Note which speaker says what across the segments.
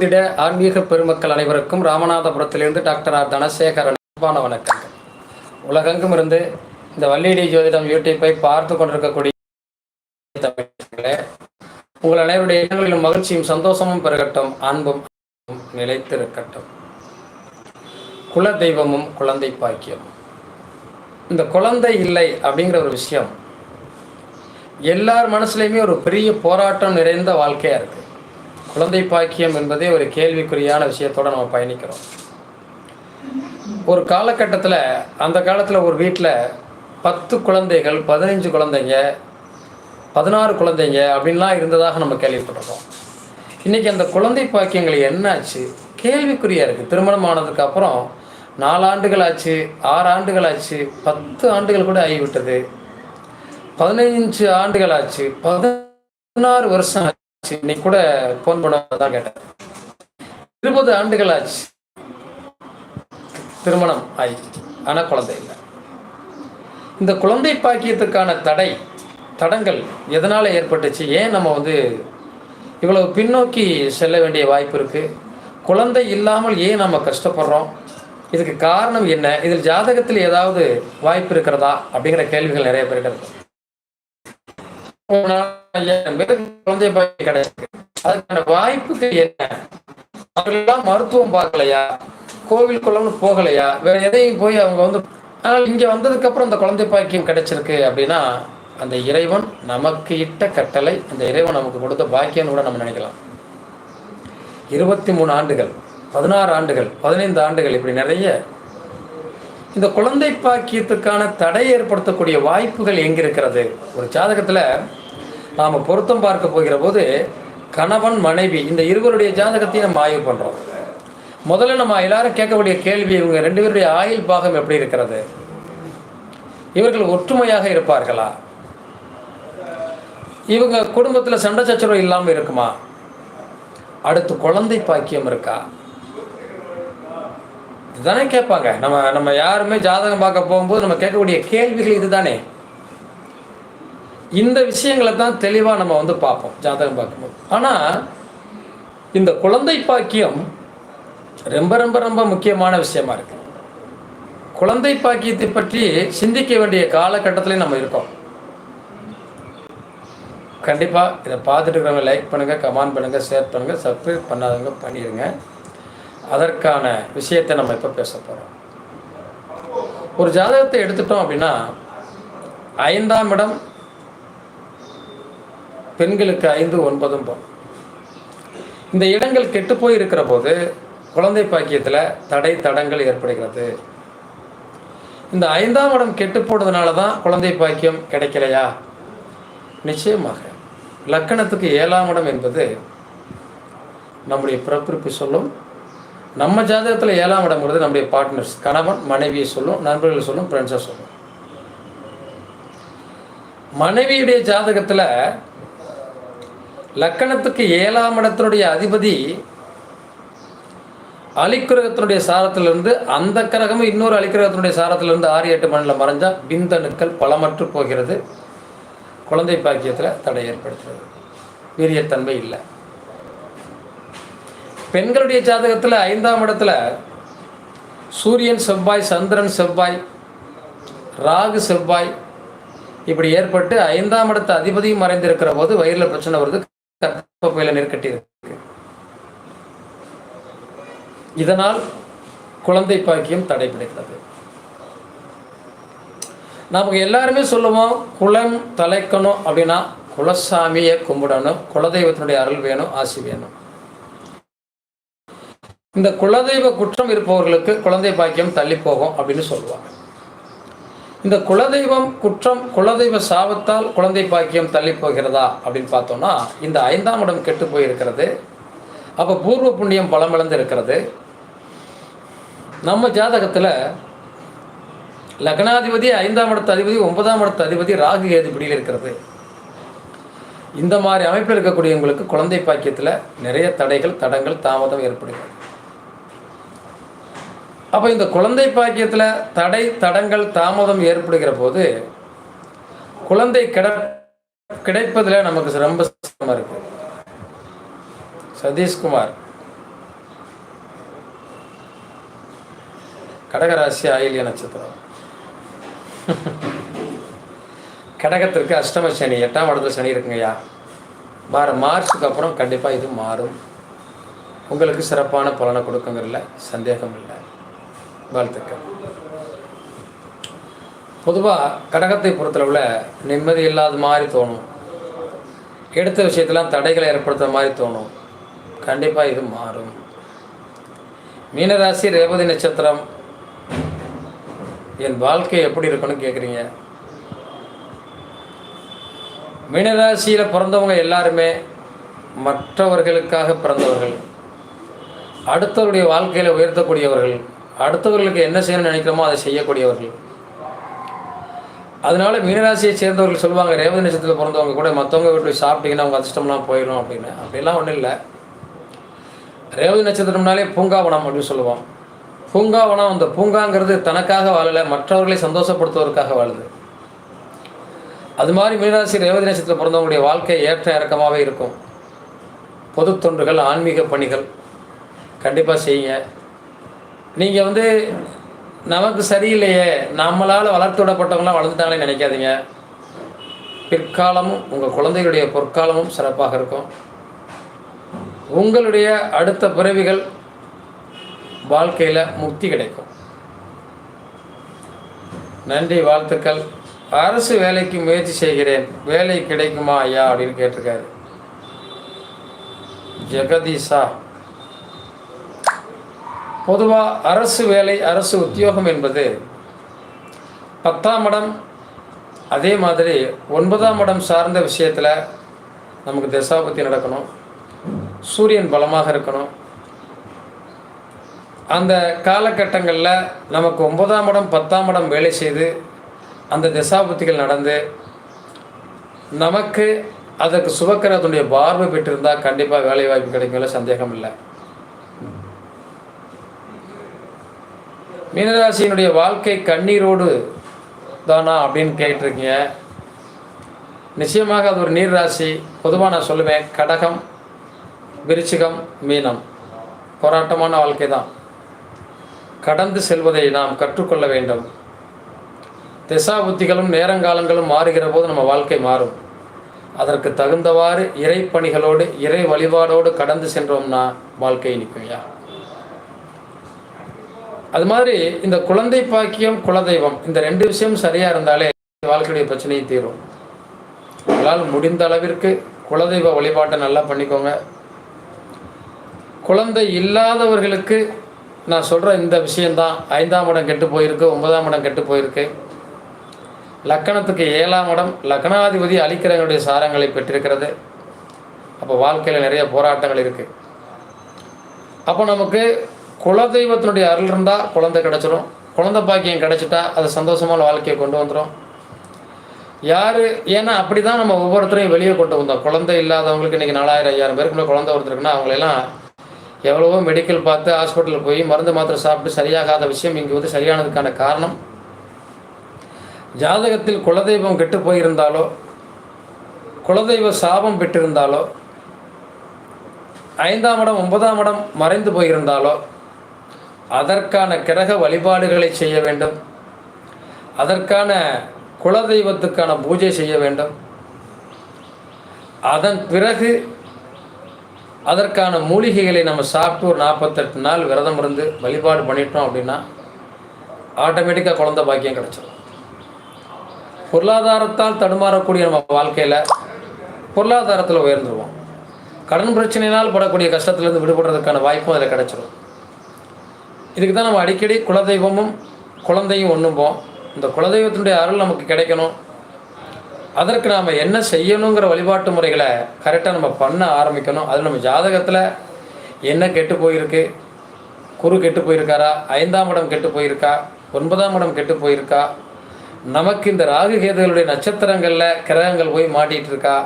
Speaker 1: திட ஆன்மீக பெருமக்கள் அனைவருக்கும் ராமநாதபுரத்திலிருந்து டாக்டர் ஆர் தனசேகரன் அன்பான வணக்கங்கள். உலகெங்கும் இருந்து இந்த வள்ளியடி ஜோதிடம் யூடியூப்பை பார்த்து கொண்டிருக்கக்கூடிய உங்கள் அனைவருடைய இடங்களிலும் மகிழ்ச்சியும் சந்தோஷமும் பெருகட்டும் அன்பும் நிலைத்திருக்கட்டும். குல தெய்வமும் குழந்தை பாக்கியம். இந்த குழந்தை இல்லை அப்படிங்கிற ஒரு விஷயம் எல்லார் மனசுலையுமே ஒரு பெரிய போராட்டம் நிறைந்த வாழ்க்கையா இருக்கு. குழந்தை பாக்கியம் என்பதே ஒரு கேள்விக்குறியான விஷயத்தோட நம்ம பயணிக்கிறோம். ஒரு காலகட்டத்தில் அந்த காலத்தில் ஒரு வீட்டில் பத்து குழந்தைகள் பதினஞ்சு குழந்தைங்க பதினாறு குழந்தைங்க அப்படின்லாம் இருந்ததாக நம்ம கேள்விப்பட்டிருக்கோம். இன்றைக்கி அந்த குழந்தை பாக்கியங்கள் என்னாச்சு? கேள்விக்குறியாக இருக்குது திருமணம் ஆனதுக்கு அப்புறம் நாலு ஆண்டுகள் ஆச்சு ஆறு ஆண்டுகள் ஆச்சு பத்து ஆண்டுகள் கூட ஆகிவிட்டது. பதினைஞ்சு ஆண்டுகள் ஆச்சு பதினாறு வருஷம் ஆச்சு இன்னைக்கு கூட போன் பண்ண தான் கேட்டேன். இருபது ஆண்டுகள் ஆச்சு திருமணம் ஆய். ஆனா குழந்தை இல்லை. இந்த குழந்தை பாக்கியத்துக்கான தடை தடங்கள் எதனால ஏற்பட்டுச்சு? ஏன் நம்ம வந்து இவ்வளவு பின்னோக்கி செல்ல வேண்டிய வாய்ப்பு இருக்கு? குழந்தை இல்லாமல் ஏன் நம்ம கஷ்டப்படுறோம்? இதுக்கு காரணம் என்ன? இதில் ஜாதகத்தில் ஏதாவது வாய்ப்பு இருக்கிறதா? அப்படிங்கிற கேள்விகள் நிறைய பேருக்கு இருக்கு ஐயாயிரம் பேர் குழந்தை பாக்கியம் கிடையாது அதுக்கான வாய்ப்புக்கு என்ன? அவர்களெல்லாம் மருத்துவம் பார்க்கலையா? கோவில் குளம்னு போகலையா? வேற எதையும் போய் அவங்க வந்து ஆனால் இங்க வந்ததுக்கு அப்புறம் அந்த குழந்தை பாக்கியம் கிடைச்சிருக்கு அப்படின்னா அந்த இறைவன் நமக்கு இட்ட கட்டளை அந்த இறைவன் நமக்கு கொடுத்த பாக்கியம்னு கூட நம்ம நினைக்கலாம். இருபத்தி மூணு ஆண்டுகள் பதினாறு ஆண்டுகள் பதினைந்து ஆண்டுகள் இப்படி நிறைய. இந்த குழந்தை பாக்கியத்துக்கான தடை ஏற்படுத்தக்கூடிய வாய்ப்புகள் எங்கிருக்கிறது? ஒரு ஜாதகத்துல நாம் பொருத்தம் பார்க்க போகிற போது கணவன் மனைவி இந்த இருவருடைய ஜாதகத்தையும் நம்ம ஆய்வு பண்ணுறோம் முதல்ல நம்ம எல்லாரும் கேட்கக்கூடிய கேள்வி இவங்க ரெண்டு பேருடைய ஆயுள் பாகம் எப்படி இருக்கிறது? இவர்கள் ஒற்றுமையாக இருப்பார்களா? இவங்க குடும்பத்தில் சண்டை சச்சரவு இல்லாமல் இருக்குமா? அடுத்து குழந்தை பாக்கியம் இருக்கா? இதுதானே கேட்பாங்க. நம்ம நம்ம யாருமே ஜாதகம் பார்க்க போகும்போது நம்ம கேட்கக்கூடிய கேள்விகள் இதுதானே. இந்த விஷயங்களை தான் தெளிவாக நம்ம வந்து பார்ப்போம் ஜாதகம் பார்க்கும்போது. ஆனால் இந்த குழந்தை பாக்கியம் ரொம்ப ரொம்ப ரொம்ப முக்கியமான விஷயமா இருக்கு. குழந்தை பாக்கியத்தை பற்றி சிந்திக்க வேண்டிய காலகட்டத்திலையும் நம்ம இருக்கோம். கண்டிப்பாக இதை பார்த்துட்டு இருக்கிறவங்க லைக் பண்ணுங்கள் கமெண்ட் பண்ணுங்கள் ஷேர் பண்ணுங்கள் சப்ஸ்கிரைப் பண்ணாதவங்க பண்ணிடுங்க. அதற்கான விஷயத்தை நம்ம இப்போ பேச போகிறோம் ஒரு ஜாதகத்தை எடுத்துட்டோம் அப்படின்னா ஐந்தாம் இடம் பெண்களுக்கு ஐந்து ஒன்பதும் போகும் இந்த இடங்கள் கெட்டு போய் இருக்கிற போது குழந்தை பாக்கியத்தில் தடை தடங்கள் ஏற்படுகிறது. இந்த ஐந்தாம் இடம் கெட்டு போனதுனால தான் குழந்தை பாக்கியம் கிடைக்கலையா? நிச்சயமாக. லக்கணத்துக்கு ஏழாம் இடம் என்பது நம்முடைய பிறப்பிற்கு சொல்லும் நம்ம ஜாதகத்தில் ஏழாம் இடம்ங்கிறது நம்முடைய பார்ட்னர்ஸ் கணவன் மனைவியை சொல்லும் நண்பர்கள் சொல்லும் ஃப்ரெண்ட்ஸை சொல்லும். மனைவியுடைய ஜாதகத்தில் லக்கணத்துக்கு ஏழாம் இடத்தினுடைய அதிபதி அலிக்கிரகத்தினுடைய சாரத்திலிருந்து அந்த கிரகமும் இன்னொரு அலிக்கிரகத்தினுடைய சாரத்திலிருந்து ஆறு எட்டு மண்ணில் மறைஞ்சா பிந்தணுக்கள் பலமற்று போகிறது. குழந்தை பாக்கியத்தில் தடை ஏற்படுத்துறது. வீரியத்தன்மை இல்லை. பெண்களுடைய ஜாதகத்தில் ஐந்தாம் இடத்துல சூரியன் செவ்வாய் சந்திரன் செவ்வாய் ராகு செவ்வாய் இப்படி ஏற்பட்டு ஐந்தாம் இடத்த அதிபதியும் மறைந்திருக்கிற போது வயிறில் பிரச்சனை வருது. கற்பப்பையில நெருக்கட்டி இருக்கு. இதனால் குழந்தை பாக்கியம் தடைபிடித்தது நமக்கு எல்லாருமே சொல்லுவோம் குலம் தலைக்கணும் அப்படின்னா குலசாமியை கும்பிடணும் குலதெய்வத்தினுடைய அருள் வேணும் ஆசி வேணும். இந்த குலதெய்வ குற்றம் இருப்பவர்களுக்கு குழந்தை பாக்கியம் தள்ளி போகும் அப்படின்னு சொல்லுவாங்க. இந்த குலதெய்வம் குற்றம் குலதெய்வ சாபத்தால் குழந்தை பாக்கியம் தள்ளி போகிறதா அப்படின்னு பார்த்தோம்னா இந்த ஐந்தாம் இடம் கெட்டு போயிருக்கிறது. அப்போ பூர்வ புண்ணியம் பலமிழந்து இருக்கிறது நம்ம ஜாதகத்தில் லக்னாதிபதி ஐந்தாம் இடத்து அதிபதி ஒன்பதாம் இடத்து அதிபதி ராகு ஏதுபடியில் இருக்கிறது. இந்த மாதிரி அமைப்பில் இருக்கக்கூடியவங்களுக்கு குழந்தை பாக்கியத்தில் நிறைய தடைகள் தடங்கள் தாமதம் ஏற்படுகிறது. அப்போ இந்த குழந்தை பாக்கியத்தில் தடை தடங்கள் தாமதம் ஏற்படுகிற போது குழந்தை கிட கிடைப்பதில் நமக்கு ரொம்ப சிரமம் இருக்கு. சதீஷ்குமார். கடகராசி ஆயில்ய நட்சத்திரம். கடகத்திற்கு அஷ்டம சனி எட்டாம் இடத்துல சனி இருக்குங்கய்யா. வார மார்ச்சுக்கு அப்புறம் கண்டிப்பாக இது மாறும். உங்களுக்கு சிறப்பான பலனை கொடுக்குங்கிறதுல சந்தேகம் இல்லை. வாழ்த்துக்கள். பொதுவாக கடகத்தை பொறுத்தளவில் நிம்மதி இல்லாத மாதிரி தோணும். எடுத்த விஷயத்தெல்லாம் தடைகளை ஏற்படுத்துகிற மாதிரி தோணும். கண்டிப்பாக இது மாறும். மீனராசி ரேவதி நட்சத்திரம் என் வாழ்க்கை எப்படி இருக்குன்னு கேட்குறீங்க மீனராசியில் பிறந்தவங்க எல்லாருமே மற்றவர்களுக்காக பிறந்தவர்கள். அடுத்தவருடைய வாழ்க்கையில் உயர்த்தக்கூடியவர்கள். அடுத்தவர்களுக்கு என்ன செய்யணும்னு நினைக்கிறோமோ அதை செய்யக்கூடியவர்கள். அதனால மீனராசியை சேர்ந்தவர்கள் சொல்லுவாங்க ரேவதி நட்சத்திரத்தில் பிறந்தவங்க கூட மற்றவங்க வீட்டில் சாப்பிட்டீங்கன்னா அவங்க அதிர்ஷ்டம்லாம் போயிடும் அப்படின்னு. அப்படிலாம் ஒன்றும் இல்லை. ரேவதி நட்சத்திரம்னாலே பூங்காவனம் அப்படின்னு சொல்லுவோம். பூங்காவனம் அந்த பூங்காங்கிறது தனக்காக வாழலை மற்றவர்களை சந்தோஷப்படுத்துவதற்காக வாழுது. அது மாதிரி மீனராசி ரேவதி நட்சத்திரத்தில் பிறந்தவங்களுடைய வாழ்க்கை ஏற்ற இறக்கமாகவே இருக்கும். பொது தொண்டுகள் ஆன்மீக பணிகள் கண்டிப்பாக செய்யுங்க. நீங்கள் வந்து நமக்கு சரியில்லையே நம்மளால் வளர்த்து விடப்பட்டவங்களாம் வளர்ந்துட்டாங்களே நினைக்காதீங்க. பிற்காலமும் உங்கள் குழந்தைகளுடைய பொற்காலமும் சிறப்பாக இருக்கும். உங்களுடைய அடுத்த பிறவிகள் வாழ்க்கையில் முக்தி கிடைக்கும். நன்றி வாழ்த்துக்கள். அரசு வேலைக்கு முயற்சி செய்கிறேன். வேலை கிடைக்குமா ஐயா அப்படின்னு கேட்டிருக்காரு. ஜெகதீஷா. பொதுவாக அரசு வேலை அரசு உத்தியோகம் என்பது பத்தாம் இடம். அதே மாதிரி ஒன்பதாம் இடம் சார்ந்த விஷயத்தில் நமக்கு தசாபத்தி நடக்கணும். சூரியன் பலமாக இருக்கணும். அந்த காலகட்டங்களில் நமக்கு ஒன்பதாம் இடம் பத்தாம் இடம் வேலை செய்து அந்த தசாபுத்திகள் நடந்து நமக்கு அதற்கு சுபக்கிரகத்துடைய பார்வை பெற்றிருந்தால் கண்டிப்பாக வேலைவாய்ப்பு கிடைக்கும் கிடைக்கும்ல சந்தேகம் இல்லை மீனராசியினுடைய வாழ்க்கை கண்ணீரோடு தானா அப்படின்னு கேட்டிருக்கீங்க. நிச்சயமாக அது ஒரு நீர் ராசி பொதுவாக நான் சொல்லுவேன் கடகம் விருச்சிகம் மீனம். போராட்டமான வாழ்க்கை தான் கடந்து செல்வதை நாம் கற்றுக்கொள்ள வேண்டும். திசா புத்திகளும் நேரங்காலங்களும் மாறுகிற போது நம்ம வாழ்க்கை மாறும். அதற்கு தகுந்தவாறு இறை பணிகளோடு இறை வழிபாடோடு கடந்து சென்றோம்னா வாழ்க்கை நிற்கும்யா? அது மாதிரி இந்த குழந்தை பாக்கியம் குலதெய்வம் இந்த ரெண்டு விஷயம் சரியாக இருந்தாலே வாழ்க்கையுடைய பிரச்சனையும் தீரும். உங்களால் முடிந்த அளவிற்கு குலதெய்வ வழிபாட்டை நல்லா பண்ணிக்கோங்க. குழந்தை இல்லாதவர்களுக்கு நான் சொல்கிற இந்த விஷயந்தான் ஐந்தாம் இடம் கெட்டு போயிருக்கு ஒன்பதாம் இடம் கெட்டு போயிருக்கு. லக்கணத்துக்கு ஏழாம் இடம் லக்னாதிபதி அழிக்கிறவங்களுடைய சாரங்களை பெற்றிருக்கிறது. அப்போ வாழ்க்கையில் நிறைய போராட்டங்கள் இருக்குது அப்போ நமக்கு குலதெய்வத்தினுடைய அருள் இருந்தால் குழந்தை கிடச்சிரும். குழந்தை பாக்கியம் கிடச்சிட்டா அது சந்தோஷமான வாழ்க்கையை கொண்டு வந்துடும் யார் ஏன்னா அப்படி தான் நம்ம ஒவ்வொருத்தரையும் வெளியே கொண்டு வந்தோம். குழந்தை இல்லாதவங்களுக்கு இன்றைக்கி நாலாயிரம் ஐயாயிரம் பேருக்குள்ள குழந்தை ஒருத்தருக்குன்னா அவங்களெல்லாம் எவ்வளவோ மெடிக்கல் பார்த்து ஹாஸ்பிட்டலில் போய் மருந்து மாத்திரை சாப்பிட்டு சரியாகாத விஷயம் இங்கே வந்து சரியானதுக்கான காரணம். ஜாதகத்தில் குலதெய்வம் கெட்டு போயிருந்தாலோ குலதெய்வ சாபம் பெற்றிருந்தாலோ ஐந்தாம் இடம் ஒன்பதாம் இடம் மறைந்து போயிருந்தாலோ அதற்கான கிரக வழிபாடுகளை செய்ய வேண்டும். அதற்கான குலதெய்வத்துக்கான பூஜை செய்ய வேண்டும். அதன் பிறகு அதற்கான மூலிகைகளை நம்ம சாப்பிட்டு ஒரு நாற்பத்தெட்டு நாள் விரதம் இருந்து வழிபாடு பண்ணிட்டோம் அப்படின்னா ஆட்டோமேட்டிக்காக குழந்த பாக்கியம் கிடச்சிடும் பொருளாதாரத்தால் தடுமாறக்கூடிய நம்ம வாழ்க்கையில் பொருளாதாரத்தில் உயர்ந்துருவோம். கடன் பிரச்சனையினால் படக்கூடிய கஷ்டத்துலேருந்து விடுபடுறதுக்கான வாய்ப்பும் அதில் கிடச்சிரும். இதுக்கு தான் நம்ம அடிக்கடி குலதெய்வமும் குழந்தையும் ஒன்றும்போம் இந்த குலதெய்வத்தினுடைய அருள் நமக்கு கிடைக்கணும். அதற்கு நாம் என்ன செய்யணுங்கிற வழிபாட்டு முறைகளை கரெக்டாக நம்ம பண்ண ஆரம்பிக்கணும். அது நம்ம ஜாதகத்தில் என்ன கெட்டு போயிருக்கு? குரு கெட்டு போயிருக்காரா? ஐந்தாம் இடம் கெட்டு போயிருக்கா? ஒன்பதாம் இடம் கெட்டு போயிருக்கா? நமக்கு இந்த ராகு கேதுகளுடைய நட்சத்திரங்களில் கிரகங்கள் போய் மாட்டிகிட்டு இருக்கா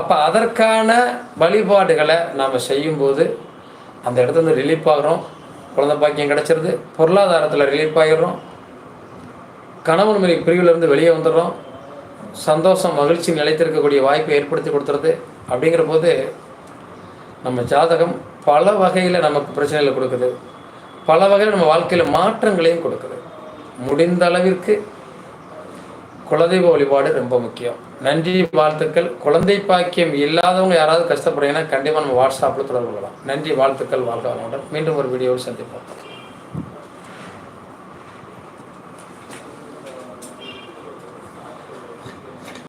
Speaker 1: அப்போ அதற்கான வழிபாடுகளை நாம் செய்யும்போது அந்த இடத்துல ரிலீஃப் ஆகிறோம். குழந்தை பாக்கியம் கிடச்சிருது. பொருளாதாரத்தில் ரிலீஃப் ஆகிடுறோம் கணவன் மனைவி பிரிவிலிருந்து வெளியே வந்துடுறோம். சந்தோஷம் மகிழ்ச்சி நிலைத்திருக்கக்கூடிய வாய்ப்பை ஏற்படுத்தி கொடுத்துருது. அப்படிங்கிற போது நம்ம ஜாதகம் பல வகையில் நமக்கு பிரச்சனைகளை கொடுக்குது. பல வகையில் நம்ம வாழ்க்கையில் மாற்றங்களையும் கொடுக்குது. முடிந்த அளவிற்கு குலதெய்வ வழிபாடு ரொம்ப முக்கியம். நன்றி வாழ்த்துக்கள். குழந்தை பாக்கியம் இல்லாதவங்க யாராவது கஷ்டப்படுறீங்கன்னா கண்டிப்பாக நம்ம வாட்ஸ்அப்பில் தொடர்பு கொள்ளலாம். நன்றி வாழ்த்துக்கள் வாழ்க்கை வளமுடன். மீண்டும் ஒரு வீடியோவில் சந்திப்போம்.